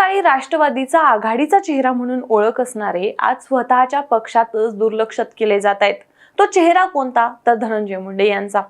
काळी राष्ट्रवादीचा आघाडीचा चेहरा म्हणून ओळख असणारे आज स्वतःच्या पक्षातच दुर्लक्षित केले जात आहेत. तो चेहरा कोणता? तर धनंजय मुंडे यांचा.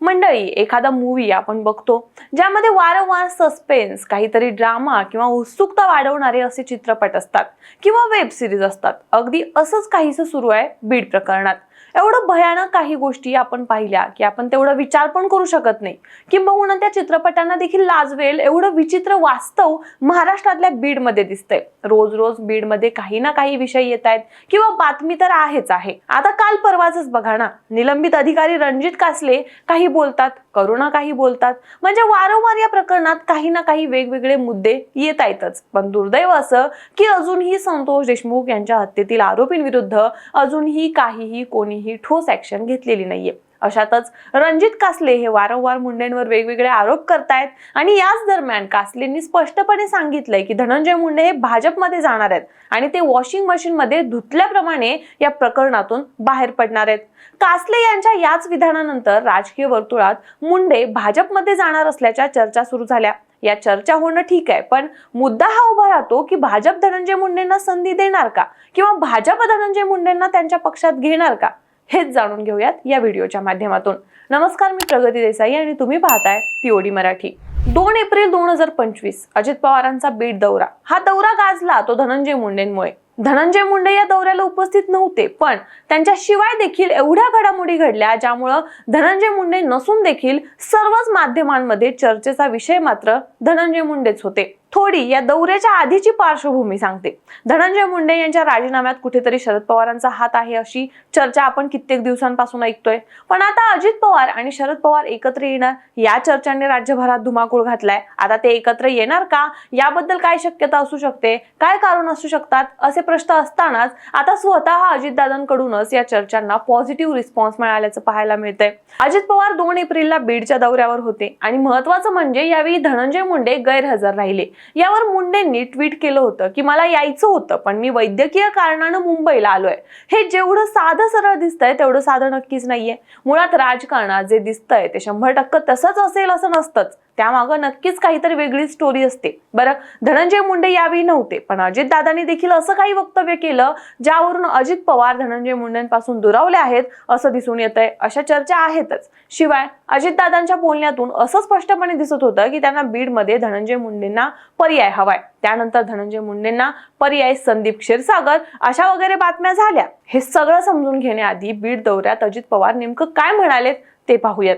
मंडळी एखादा मूवी आपण बघतो ज्यामध्ये वारंवार सस्पेन्स काहीतरी ड्रामा किंवा उत्सुकता वाढवणारे असे चित्रपट असतात किंवा वेब सिरीज असतात. अगदी असंच काहीसं सुरू आहे बीड प्रकरणात. एवढं भयानक काही गोष्टी आपण पाहिल्या की आपण तेवढा विचार पण करू शकत नाही. किंबहुना त्या चित्रपटांना देखील लाजवेल एवढं विचित्र वास्तव महाराष्ट्रातल्या बीडमध्ये दिसतंय. रोज रोज बीडमध्ये काही ना काही विषय येत आहेत किंवा बातमी तर आहेच आहे. आता काल परवाच बघा ना निलंबित अधिकारी रणजित कासले काही बोलतात करुणा काही बोलतात. म्हणजे वारंवार या प्रकरणात काही ना काही वेगवेगळे मुद्दे येत आहेतच पण दुर्दैव असं की अजूनही संतोष देशमुख यांच्या हत्येतील आरोपींविरुद्ध अजूनही काहीही कोणीही ठोस ऍक्शन घेतलेली नाहीये. अशातच रणजित कासले हे वारंवार मुंडेंवर वेगवेगळे आरोप करतायत आणि याच दरम्यान कासलेंनी स्पष्टपणे सांगितलंय की धनंजय मुंडे हे भाजपमध्ये जाणार आहेत आणि ते वॉशिंग मशीन मध्ये धुतल्याप्रमाणे या प्रकरणातून बाहेर पडणार आहेत. कासले यांच्या याच विधानानंतर राजकीय वर्तुळात मुंडे भाजपमध्ये जाणार असल्याच्या चर्चा सुरू झाल्या. या चर्चा होणं ठीक आहे पण मुद्दा हा उभा राहतो की भाजप धनंजय मुंडेंना संधी देणार का? किंवा भाजप धनंजय मुंडेंना त्यांच्या पक्षात घेणार का? हेच जाणून घेऊयात या व्हिडिओच्या माध्यमातून. नमस्कार मी प्रगती देसाई आणि तुम्ही पाहताय तिओडी मराठी. दोन एप्रिल दोन हजार पंचवीस अजित पवारांचा बीड दौरा. हा दौरा गाजला तो धनंजय मुंडेंमुळे. धनंजय मुंडे या दौऱ्याला उपस्थित नव्हते पण त्यांच्या शिवाय देखील एवढ्या घडामोडी घडल्या ज्यामुळं धनंजय मुंडे नसून देखील सर्वच माध्यमांमध्ये चर्चेचा विषय मात्र धनंजय मुंडेच होते. थोडी या दौऱ्याच्या आधीची पार्श्वभूमी सांगते. धनंजय मुंडे यांच्या राजीनाम्यात कुठेतरी शरद पवारांचा हात आहे अशी चर्चा आपण कित्येक दिवसांपासून ऐकतोय. पण आता अजित पवार आणि शरद पवार एकत्र येणार या चर्चांनी राज्यभरात धुमाकूळ घातलाय. आता ते एकत्र येणार का? याबद्दल काय शक्यता असू शकते? काय कारण असू शकतात? असे प्रश्न असतानाच आता स्वतः अजितदादांकडूनच या चर्चांना पॉझिटिव्ह रिस्पॉन्स मिळाल्याचं पाहायला मिळतंय. अजित पवार दोन एप्रिलला बीडच्या दौऱ्यावर होते आणि महत्वाचं म्हणजे यावेळी धनंजय मुंडे गैरहजर राहिले. यावर मुंडेंनी ट्विट केलं होतं की मला यायचं होतं पण मी वैद्यकीय कारणानं मुंबईला आलोय. हे जेवढं साधं सरळ दिसतंय तेवढं साधं नक्कीच नाहीये. मुळात राजकारणात जे दिसतंय ते शंभर टक्के तसंच असेल असं नसतंच. त्यामागं नक्कीच काहीतरी वेगळी स्टोरी असते. बरं धनंजय मुंडे यावेळी नव्हते पण अजितदादांनी देखील असं काही वक्तव्य केलं ज्यावरून अजित पवार धनंजय मुंडेंपासून दुरावले आहेत असं दिसून येत आहे अशा चर्चा आहेतच. शिवाय अजितदादांच्या बोलण्यातून असं स्पष्टपणे दिसत होतं की त्यांना बीडमध्ये धनंजय मुंडेंना पर्याय हवाय. त्यानंतर धनंजय मुंडेंना पर्याय संदीप क्षीरसागर अशा वगैरे बातम्या झाल्या. हे सगळं समजून घेण्याआधी बीड दौऱ्यात अजित पवार नेमकं काय म्हणालेत ते पाहूयात.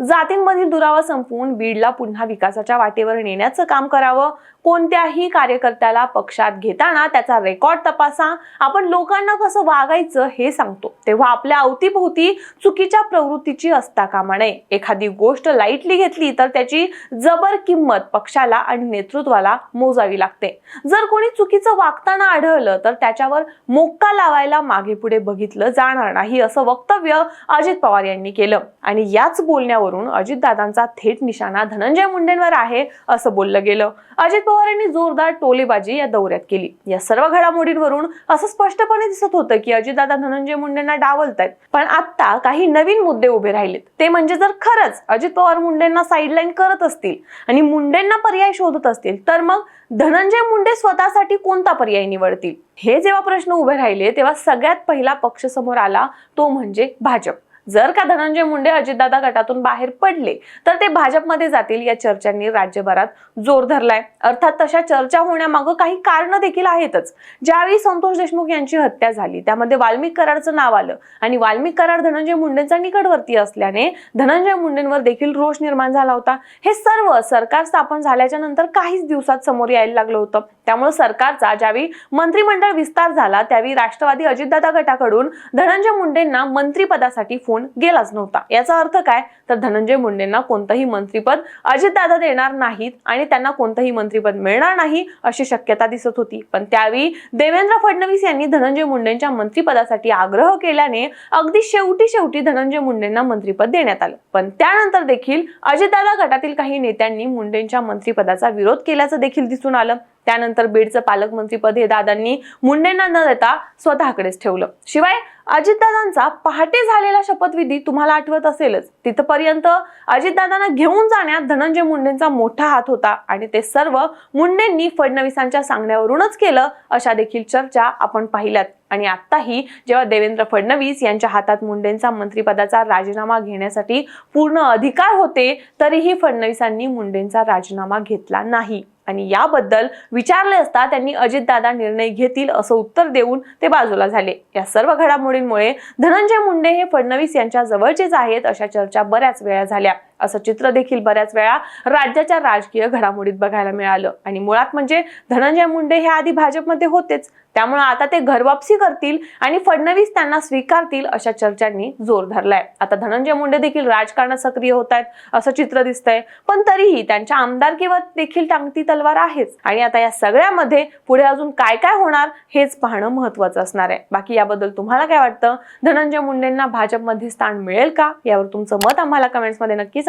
जातींमधील दुरावा संपवून बीडला पुन्हा विकासाच्या वाटेवर नेण्याचं काम करावं कोणत्याही कार्यकर्त्याला पक्षात घेताना त्याचा रेकॉर्ड तपासा. आपण लोकांना कसं वागायचं हे सांगतो. तेव्हा आपल्या अवतीभोवती चुकीच्या प्रवृत्तीची असता कामा नये. एखादी गोष्ट लाईटली घेतली तर त्याची जबर किंमत पक्षाला आणि नेतृत्वाला मोजावी लागते. जर कोणी चुकीचं वागताना आढळलं तर त्याच्यावर मोक्का लावायला मागे पुढे बघितलं जाणार नाही असं वक्तव्य अजित पवार यांनी केलं. आणि याच बोलण्यावरून अजितदादांचा थेट निशाणा धनंजय मुंडेंवर आहे असं बोललं गेलं. अजित पवार यांनी जोरदार टोलेबाजी या दौऱ्यात केली. या सर्व घडामोडींवरून असं स्पष्टपणे दिसत होतं की अजितदादा धनंजय मुंडेंना डावलतायत. पण आता काही नवीन मुद्दे उभे राहिलेत. ते म्हणजे जर खरंच अजित पवार मुंडेंना साईडलाईन करत असतील आणि मुंडेंना पर्याय शोधत असतील तर मग धनंजय मुंडे स्वतःसाठी कोणता पर्याय निवडतील? हे जेव्हा प्रश्न उभे राहिले तेव्हा सगळ्यात पहिला पक्ष समोर आला तो म्हणजे भाजप. जर का धनंजय मुंडे अजितदादा गटातून बाहेर पडले तर ते भाजपमध्ये जातील या चर्चांनी राज्यभरात जोर धरलाय. अर्थात तशा चर्चा होण्यामागं काही कारण देखील आहेतच. ज्यावेळी संतोष देशमुख यांची हत्या झाली त्यामध्ये वाल्मिक कराडचं नाव आलं आणि वाल्मिक कराड धनंजय मुंडेंचा निकटवर्ती असल्याने धनंजय मुंडेंवर देखील रोष निर्माण झाला होता. हे सर्व सरकार स्थापन झाल्याच्यानंतर काहीच दिवसात समोर यायला लागलं होतं. त्यामुळे सरकारचा ज्यावेळी मंत्रिमंडळ विस्तार झाला त्यावेळी राष्ट्रवादी अजितदादा गटाकडून धनंजय मुंडेंना मंत्रिपदासाठी फोन गेलाच नव्हता. याचा अर्थ काय? तर धनंजय मुंडेंना कोणतंही मंत्रीपद अजितदादा देणार नाहीत आणि त्यांना कोणतंही मंत्रीपद मिळणार नाही अशी शक्यता दिसत होती. पण त्यावेळी देवेंद्र फडणवीस यांनी धनंजय मुंडेंच्या मंत्रीपदासाठी आग्रह केल्याने अगदी शेवटी शेवटी धनंजय मुंडेंना मंत्रीपद देण्यात आलं. पण त्यानंतर देखील अजितदादा गटातील काही नेत्यांनी मुंडेंच्या मंत्रीपदाचा विरोध केल्याचं देखील दिसून आलं. त्यानंतर बीडचं पालकमंत्रीपद हे दादांनी मुंडेंना न देता स्वतःकडेच ठेवलं. शिवाय अजितदादांचा पहाटे झालेला शपथविधी तुम्हाला आठवत असेलच. तिथपर्यंत अजितदादांना घेऊन जाण्यात धनंजय मुंडेंचा मोठा हात होता आणि ते सर्व मुंडेंनी फडणवीसांच्या सांगण्यावरूनच केलं अशा देखील चर्चा आपण पाहिल्यात. आणि आत्ताही जेव्हा देवेंद्र फडणवीस यांच्या हातात मुंडेंचा मंत्रिपदाचा राजीनामा घेण्यासाठी पूर्ण अधिकार होते तरीही फडणवीसांनी मुंडेंचा राजीनामा घेतला नाही. आणि याबद्दल विचारले असता त्यांनी अजितदादा निर्णय घेतील असं उत्तर देऊन ते बाजूला झाले. या सर्व घडामोडींमुळे धनंजय मुंडे हे फडणवीस यांच्या जवळचेच आहेत अशा चर्चा बऱ्याच वेळा झाल्या. असं चित्र देखील बऱ्याच वेळा राज्याच्या राजकीय घडामोडीत बघायला मिळालं. आणि मुळात म्हणजे धनंजय मुंडे हे आधी भाजपमध्ये होतेच. त्यामुळे आता ते घरवापसी करतील आणि फडणवीस त्यांना स्वीकारतील अशा चर्चांनी जोर धरलाय. आता धनंजय मुंडे देखील राजकारणात सक्रिय होत आहेत असं चित्र दिसतंय. पण तरीही त्यांच्या आमदारकीवर देखील टांगती तलवार आहेच. आणि आता या सगळ्यामध्ये पुढे अजून काय काय होणार हेच पाहणं महत्वाचं असणार आहे. बाकी याबद्दल तुम्हाला काय वाटतं? धनंजय मुंडेंना भाजपमध्ये स्थान मिळेल का? यावर तुमचं मत आम्हाला कमेंट्समध्ये नक्कीच